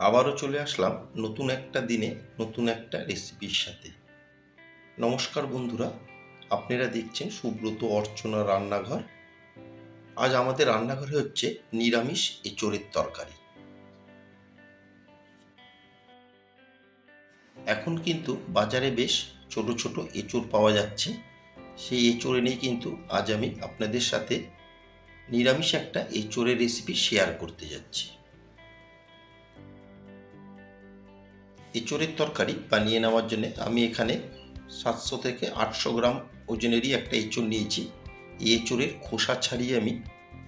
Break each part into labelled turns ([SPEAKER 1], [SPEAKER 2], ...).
[SPEAKER 1] আবারও চলে আসলাম নতুন একটা দিনে, নতুন একটা রেসিপির সাথে। নমস্কার বন্ধুরা, আপনারা দেখছেন সুব্রত অর্চনা রান্নাঘর। আজ আমাদের রান্নাঘরে হচ্ছে নিরামিষ এঁচোড়ের তরকারি। এখন কিন্তু বাজারে বেশ ছোট ছোট এঁচোড় পাওয়া যাচ্ছে। সেই এঁচোড় এনেই কিন্তু আজ আমি আপনাদের সাথে নিরামিষ একটা এঁচোড়ের রেসিপি শেয়ার করতে যাচ্ছি। এঁচোড়ের তরকারি বানিয়ে নেওয়ার জন্য আমি এখানে সাতশো থেকে আটশো গ্রাম ওজনেরই একটা এঁচোড় নিয়েছি। এই এঁচোড়ের খোসা ছাড়িয়ে আমি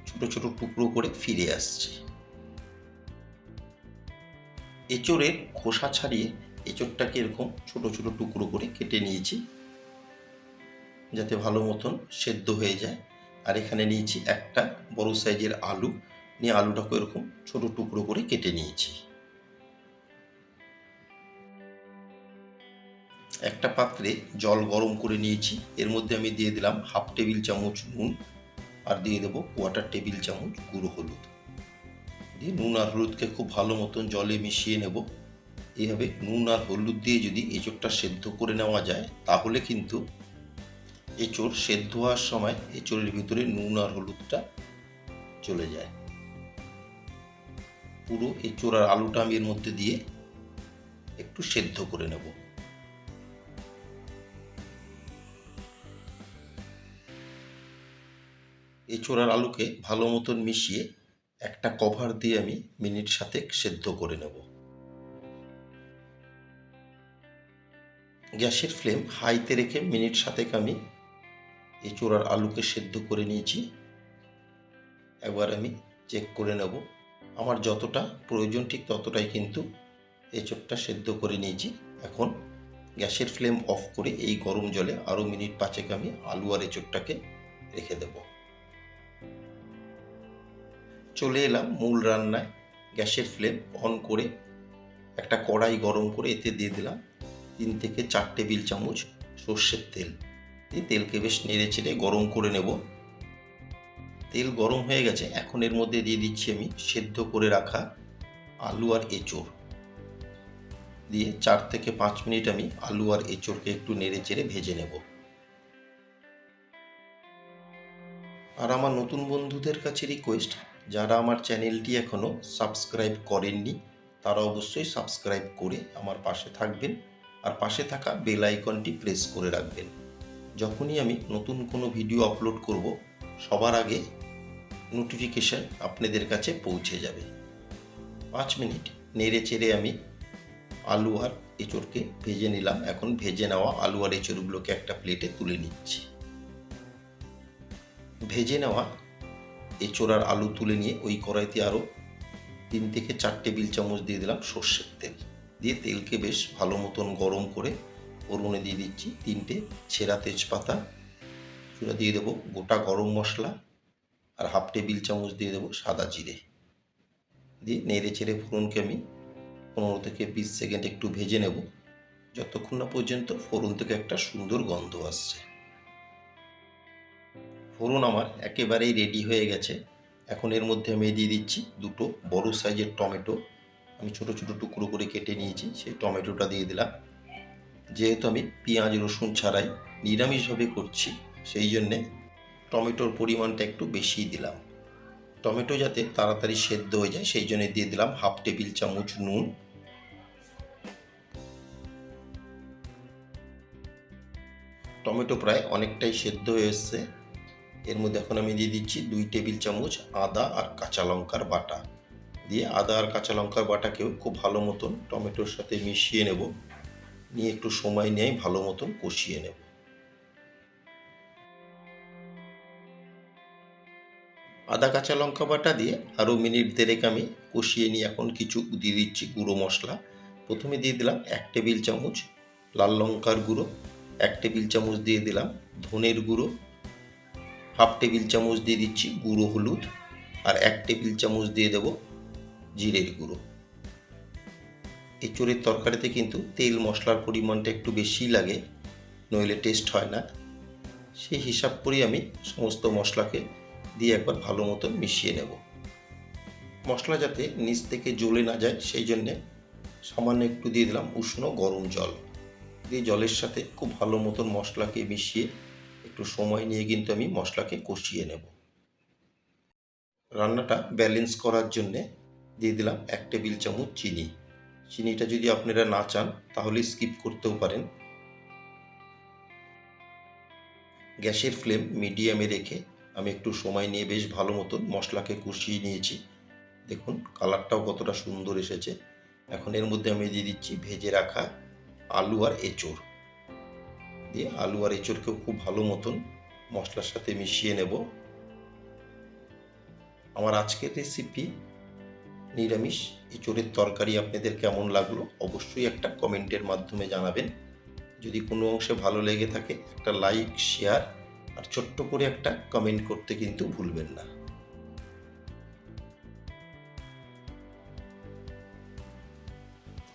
[SPEAKER 1] ছোট ছোট টুকরো করে ফিরে আসছি। এঁচোড়ের খোসা ছাড়িয়ে এঁচোড়টাকে এরকম ছোট ছোট টুকরো করে কেটে নিয়েছি যাতে ভালো মতন সেদ্ধ হয়ে যায়। আর এখানে নিয়েছি একটা বড় সাইজের আলু। নিয়ে আলুটাকে এরকম ছোট টুকরো করে কেটে নিয়েছি। একটা পাত্রে জল গরম করে নিয়েছি। এর মধ্যে আমি দিয়ে দিলাম হাফ টেবিল চামচ নুন আর দিয়ে দেবো কোয়াটার টেবিল চামচ গুঁড়ো হলুদ। দিয়ে নুন আর হলুদকে খুব ভালো মতন জলে মিশিয়ে নেব। এইভাবে নুন আর হলুদ দিয়ে যদি এঁচোড়টা সেদ্ধ করে নেওয়া যায়, তাহলে কিন্তু এঁচোড় সেদ্ধ হওয়ার সময় এঁচোড়ের ভিতরে নুন আর হলুদটা চলে যায়। পুরো এঁচোড় আর আলুটা আমি এর মধ্যে দিয়ে একটু সেদ্ধ করে নেব। এঁচোড় আর আলুকে ভালো মতন মিশিয়ে একটা কভার দিয়ে আমি মিনিট সাতেক সেদ্ধ করে নেব। গ্যাসের ফ্লেম হাইতে রেখে মিনিট সাতেক আমি এঁচোড় আর আলুকে সেদ্ধ করে নিয়েছি। একবার আমি চেক করে নেব। আমার যতটা প্রয়োজন ঠিক ততটাই কিন্তু এঁচোড়টা সেদ্ধ করে নিয়েছি। এখন গ্যাসের ফ্লেম অফ করে এই গরম জলে আরও মিনিট পাঁচেক আমি আলু আর এঁচোড়টাকে রেখে দেব। চলে এলাম মূল রান্নায়। গ্যাসের ফ্লেম অন করে একটা কড়াই গরম করে এতে দিয়ে দিলাম তিন থেকে চার টেবিল চামচ সর্ষের তেল। দিয়ে তেলকে বেশ নেড়ে চেড়ে গরম করে নেব। তেল গরম হয়ে গেছে, এখন এর মধ্যে দিয়ে দিচ্ছি আমি সেদ্ধ করে রাখা আলু আর এঁচোড়। দিয়ে চার থেকে পাঁচ মিনিট আমি আলু আর এঁচোড়কে একটু নেড়ে চেড়ে ভেজে নেব। আর আমার নতুন বন্ধুদের কাছে রিকোয়েস্ট যারা আমার চ্যানেলটি এখনও সাবস্ক্রাইব করেননি, তারা অবশ্যই সাবস্ক্রাইব করে আমার পাশে থাকবেন আর পাশে থাকা বেল আইকনটি প্রেস করে রাখবেন। যখনই আমি নতুন কোনো ভিডিও আপলোড করব, সবার আগে নোটিফিকেশান আপনাদের কাছে পৌঁছে যাবে। পাঁচ মিনিট নেড়ে চেড়ে আমি আলু আর এঁচড়কে ভেজে নিলাম। এখন ভেজে নেওয়া আলু আর এঁচড়গুলোকে একটা প্লেটে তুলে নিচ্ছি। ভেজে নেওয়া এঁচড় আর আলু তুলে নিয়ে ওই কড়াইতে আরও তিন থেকে চার টেবিল চামচ দিয়ে দিলাম সর্ষের তেল। দিয়ে তেলকে বেশ ভালো মতন গরম করে ওরমনে দিয়ে দিচ্ছি তিনটে ছেঁড়া তেজপাতা। চূড়া দিয়ে দেবো গোটা গরম মশলা আর হাফ টেবিল চামচ দিয়ে দেবো সাদা জিরে। দিয়ে নেড়ে চেড়ে ফোড়নকে আমি পনেরো থেকে বিশ সেকেন্ড একটু ভেজে নেব। যতক্ষণ না পর্যন্ত ফোড়ন থেকে একটা সুন্দর গন্ধ আসছে। ফোড়ন আমার একেবারেই রেডি হয়ে গেছে। এখন এর মধ্যে আমি দিয়ে দিচ্ছি দুটো বড় সাইজের টমেটো। আমি ছোট ছোট টুকরো করে কেটে নিয়েছি, সেই টমেটোটা দিয়ে দিলাম। যেহেতু আমি পেঁয়াজ, রসুন ছাড়াই নিরামিষভাবে করছি, সেই জন্যে টমেটোর পরিমাণটা একটু বেশি দিলাম। টমেটো যাতে তাড়াতাড়ি সেদ্ধ হয়ে যায়, সেই জন্য দিয়ে দিলাম হাফ টেবিল চামচ নুন। টমেটো প্রায় অনেকটাই সেদ্ধ হয়ে এসছে। এর মধ্যে এখন আমি দিয়ে দিচ্ছি দুই টেবিল চামচ আদা আর কাঁচা লঙ্কার বাটা। দিয়ে আদা আর কাঁচা লঙ্কার বাটাকেও খুব ভালো মতন টমেটোর সাথে মিশিয়ে নেব। নিয়ে একটু সময় নিয়ে ভালো মতন কষিয়ে নেব। আদা, কাঁচা লঙ্কা বাটা দিয়ে আরও মিনিট দেড়েক আমি কষিয়ে নিয়ে এখন কিছু দিয়ে দিচ্ছি গুঁড়ো মশলা। প্রথমে দিয়ে দিলাম এক টেবিল চামচ লাল লঙ্কার গুঁড়ো, এক টেবিল চামচ দিয়ে দিলাম ধনের গুঁড়ো হাফ টেবিল চামচ দিয়ে দিচ্ছি গুঁড়ো হলুদ আর এক টেবিল চামচ দিয়ে দেব জিরের গুঁড়ো। এঁচড়ের তরকারিতে কিন্তু তেল মশলার পরিমাণটা একটু বেশি লাগে, নইলে টেস্ট হয় না। সেই হিসাব করেই আমি সমস্ত মশলাকে দিয়ে একবার ভালো মতো মিশিয়ে নেব। মশলা যাতে নিচ থেকে জ্বলে না যায়, সেই জন্যে সামান্য একটু দিয়ে দিলাম উষ্ণ গরম জল। দিয়ে জলের সাথে খুব ভালো মতন মশলাকে মিশিয়ে একটু সময় নিয়ে কিন্তু আমি মশলাকে কষিয়ে নেব। রান্নাটা ব্যালেন্স করার জন্যে দিয়ে দিলাম এক টেবিল চামচ চিনি। চিনিটা যদি আপনারা না চান, তাহলে স্কিপ করতেও পারেন। গ্যাসের ফ্লেম মিডিয়ামে রেখে আমি একটু সময় নিয়ে বেশ ভালো মতন মশলাকে কষিয়ে নিয়েছি। দেখুন, কালারটাও কতটা সুন্দর এসেছে। এখন এর মধ্যে আমি দিয়ে দিচ্ছি ভেজে রাখা আলু আর এঁচড়। দিয়ে আলু আর এঁচড়কেও খুব ভালো মতন মশলার সাথে মিশিয়ে নেব। আমার আজকের রেসিপি নিরামিষ এঁচড়ের তরকারি আপনাদের কেমন লাগল অবশ্যই একটা কমেন্টের মাধ্যমে জানাবেন। যদি কোনো অংশে ভালো লেগে থাকে একটা লাইক শেয়ার আর ছোট্ট করে একটা কমেন্ট করতে কিন্তু ভুলবেন না।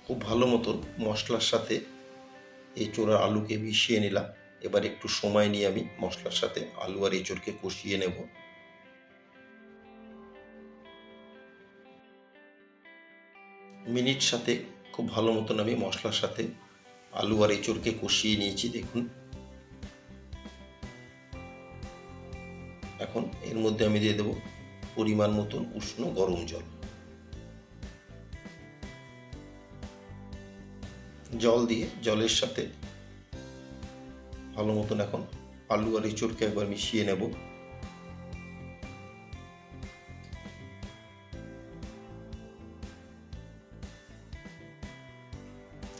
[SPEAKER 1] খুব ভালো মতন মশলার সাথে এঁচোড় আর আলুকে মিশিয়ে নিলাম। এবার একটু সময় নিয়ে আমি মশলার সাথে আলু আর এঁচোড়কে কষিয়ে নেব। মিনিট সাথে খুব ভালো মতন আমি মশলার সাথে আলু আর এঁচোড়কে কষিয়ে নিয়েছি, দেখুন। এখন এর মধ্যে আমি দিয়ে দেব পরিমাণ মতন উষ্ণ গরম জল। জল দিয়ে, জলের সাথে ভালো মতন এখন আলু আর এঁচড়কে একবার মিশিয়ে নেব।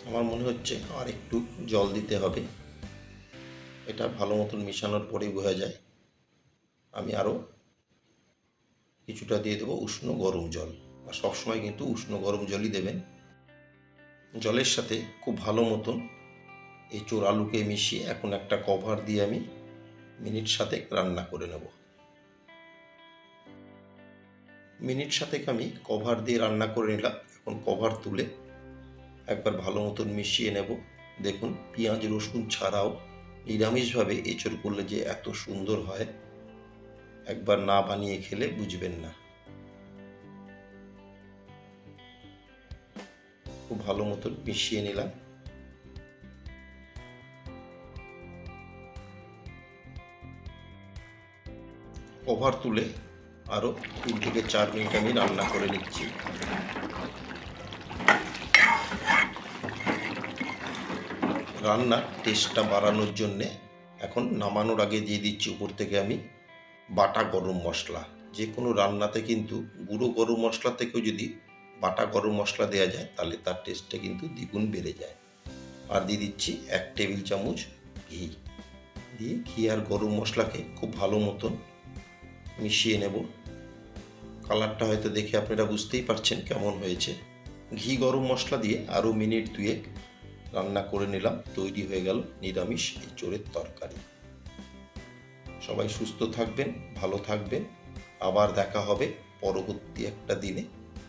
[SPEAKER 1] আমার মনে হচ্ছে আর একটু জল দিতে হবে। এটা ভালো মতন মিশানোর পরেই বোঝা যায়। আমি আরও কিছুটা দিয়ে দেবো উষ্ণ গরম জল। আর সবসময় কিন্তু উষ্ণ গরম জলই দেবেন। জলের সাথে খুব ভালো মতন এই চোর আলুকে মিশিয়ে এখন একটা কভার দিয়ে আমি মিনিট সাথে রান্না করে নেব। মিনিট সাতেক আমি কভার দিয়ে রান্না করে নিলাম। এখন কভার তুলে একবার ভালো মতন মিশিয়ে নেব। দেখুন, পেঁয়াজ, রসুন ছাড়াও নিরামিষভাবে এঁচড় করলে যে এত সুন্দর হয়, একবার না বানিয়ে খেলে বুঝবেন না। ভালো মতন মিশিয়ে নিলাম। কভার তুলে আরও তিন থেকে চার মিনিট আমি রান্না করে নিচ্ছি। রান্নার টেস্টটা বাড়ানোর জন্যে এখন নামানোর আগে দিয়ে দিচ্ছি উপর থেকে আমি বাটা গরম মশলা। যে কোনো রান্নাতে কিন্তু গুঁড়ো গরম মশলা থেকেও যদি বাটা গরম মশলা দেওয়া যায়, তাহলে তার টেস্টটা কিন্তু দ্বিগুণ বেড়ে যায়। আর দিয়ে দিচ্ছি এক টেবিল চামচ ঘি। দিয়ে ঘি আর গরম মশলাকে খুব ভালো মতন মিশিয়ে নেব। কালারটা হয়তো দেখে আপনারা বুঝতেই পারছেন কেমন হয়েছে। ঘি গরম মশলা দিয়ে আরও মিনিট দুয়েক রান্না করে নিলাম, তৈরি হয়ে গেল নিরামিষ এঁচোড়ের তরকারি। সবাই সুস্থ থাকবেন, ভালো থাকবেন। আবার দেখা হবে পরবর্তী একটা দিনে।